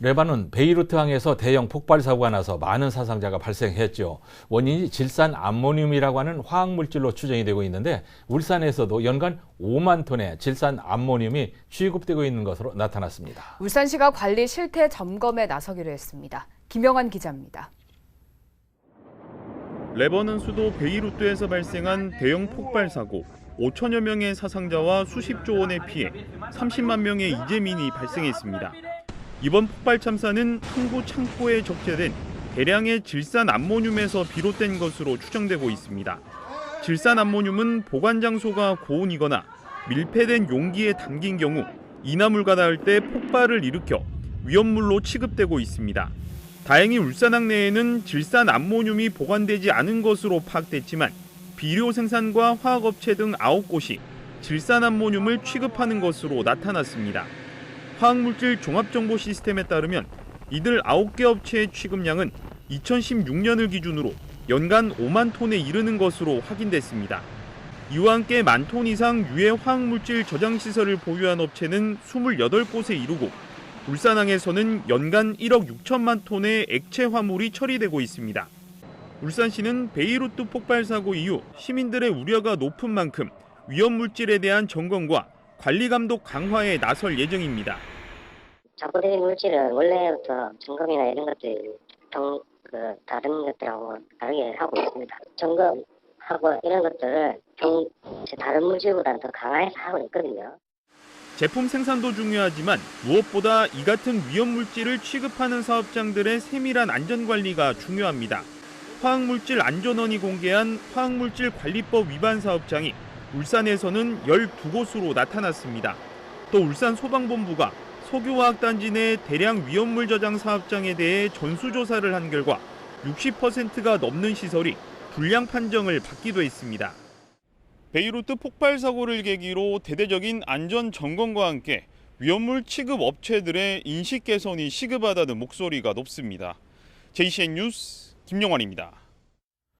레바논 베이루트 항에서 대형 폭발 사고가 나서 많은 사상자가 발생했죠. 원인이 질산 암모늄이라고 하는 화학 물질로 추정이 되고 있는데 울산에서도 연간 5만 톤의 질산 암모늄이 취급되고 있는 것으로 나타났습니다. 울산시가 관리 실태 점검에 나서기로 했습니다. 김영환 기자입니다. 레버논 수도 베이루트에서 발생한 대형 폭발 사고 5천여 명의 사상자와 수십조 원의 피해, 30만 명의 이재민이 발생했습니다. 이번 폭발 참사는 항구 창고에 적재된 대량의 질산 암모늄에서 비롯된 것으로 추정되고 있습니다. 질산 암모늄은 보관 장소가 고온이거나 밀폐된 용기에 담긴 경우 이나물과 닿을 때 폭발을 일으켜 위험물로 취급되고 있습니다. 다행히 울산항 내에는 질산 암모늄이 보관되지 않은 것으로 파악됐지만 비료 생산과 화학업체 등 9곳이 질산 암모늄을 취급하는 것으로 나타났습니다. 화학물질 종합정보 시스템에 따르면 이들 9개 업체의 취급량은 2016년을 기준으로 연간 5만 톤에 이르는 것으로 확인됐습니다. 이와 함께 만 톤 이상 유해 화학물질 저장 시설을 보유한 업체는 28곳에 이르고 울산항에서는 연간 1억 6천만 톤의 액체 화물이 처리되고 있습니다. 울산시는 베이루트 폭발 사고 이후 시민들의 우려가 높은 만큼 위험 물질에 대한 점검과 관리 감독 강화에 나설 예정입니다. 잡고된 물질은 원래부터 점검이나 이런 것들 동, 그 다른 것들하고 다르게 하고 있습니다. 점검하고 이런 것들을 좀 다른 물질보다는 더 강화해서 하고 있거든요. 제품 생산도 중요하지만 무엇보다 이 같은 위험 물질을 취급하는 사업장들의 세밀한 안전 관리가 중요합니다. 화학물질 안전원이 공개한 화학물질 관리법 위반 사업장이 울산에서는 12곳으로 나타났습니다. 또 울산 소방본부가 석유화학단지 내 대량 위험물 저장 사업장에 대해 전수조사를 한 결과 60%가 넘는 시설이 불량 판정을 받기도 했습니다. 베이루트 폭발 사고를 계기로 대대적인 안전 점검과 함께 위험물 취급 업체들의 인식 개선이 시급하다는 목소리가 높습니다. JCN 뉴스 김영환입니다.